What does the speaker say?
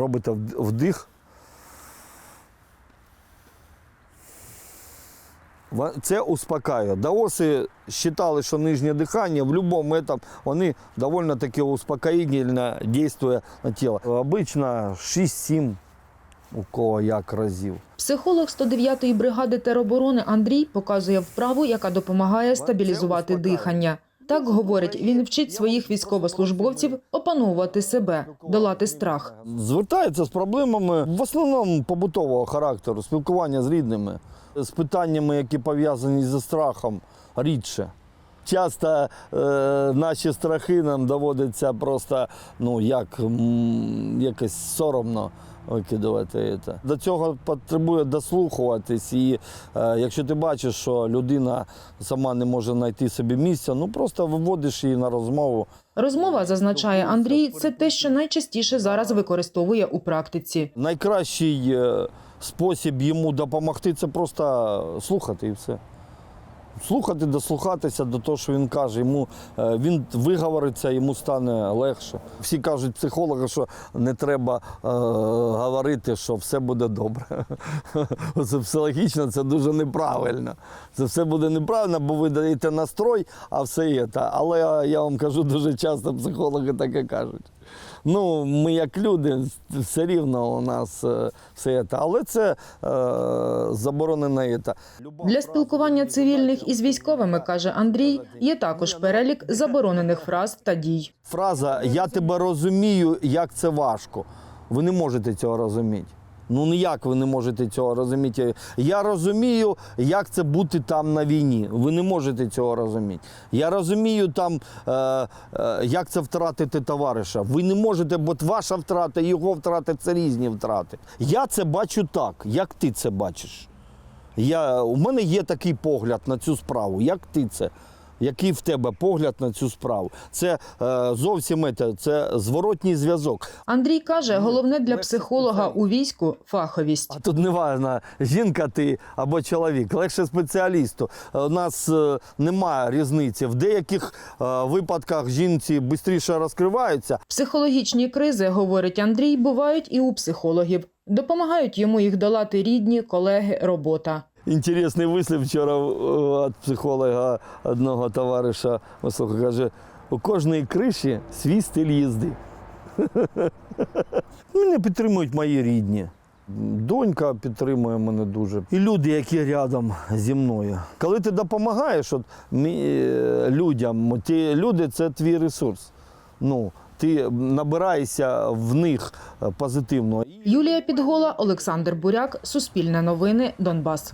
робите вдих. Це успокаює. Даоси вважали, що нижнє дихання в будь-якому етапі, вони доволі таки успокоїтельно діють на тіло. Обично 6-7 у кого як разів. Психолог 109-ї бригади тероборони Андрій показує вправу, яка допомагає стабілізувати дихання. Так говорить, він вчить своїх військовослужбовців опановувати себе, долати страх. Звертається з проблемами в основному побутового характеру, спілкування з рідними, з питаннями, які пов'язані зі страхом, рідше. Часто е, наші страхи нам доводиться просто ну як м, якось соромно викидувати. це. До цього потребує дослухуватись. І е, якщо ти бачиш, що людина сама не може знайти собі місця, ну просто виводиш її на розмову. Розмова, зазначає Андрій, це те, що найчастіше зараз використовує у практиці. Найкращий е, спосіб йому допомогти це просто слухати і все. Слухати, дослухатися до того, що він каже. Йому е, він виговориться, йому стане легше. Всі кажуть психологи, що не треба е, говорити, що все буде добре. Це психологічно, це дуже неправильно. Це все буде неправильно, бо ви даєте настрой, а все є. Але я вам кажу, дуже часто психологи таке кажуть. Ну, ми як люди, все рівно у нас е, все це. Але це е, заборонена та Для спілкування цивільних із військовими, каже Андрій, є також перелік заборонених фраз та дій. Фраза Я тебе розумію, як це важко. Ви не можете цього розуміти. Ну ніяк ви не можете цього розуміти. Я розумію, як це бути там на війні. Ви не можете цього розуміти. Я розумію там, е, е, як це втратити товариша. Ви не можете, бо ваша втрата його втрата це різні втрати. Я це бачу так, як ти це бачиш. Я, у мене є такий погляд на цю справу. Як ти це? Який в тебе погляд на цю справу? Це е, зовсім ете, це зворотній зв'язок. Андрій каже, головне для психолога у війську фаховість. А тут не важливо, жінка ти або чоловік, легше спеціалісту. У нас е, немає різниці. В деяких е, випадках жінці швидше розкриваються, Психологічні кризи, говорить Андрій, бувають і у психологів. Допомагають йому їх долати рідні, колеги, робота. Інтересний вислів вчора е, від психолога одного товариша вислухав, каже, у кожної криші свій стиль їзди. Мене підтримують мої рідні. Донька підтримує мене дуже. І люди, які рядом зі мною. Коли ти допомагаєш от, мі- е, людям, ті люди це твій ресурс. Ну, ти набираєшся в них позитивного. Юлія Підгола, Олександр Буряк, Суспільне новини, Донбас.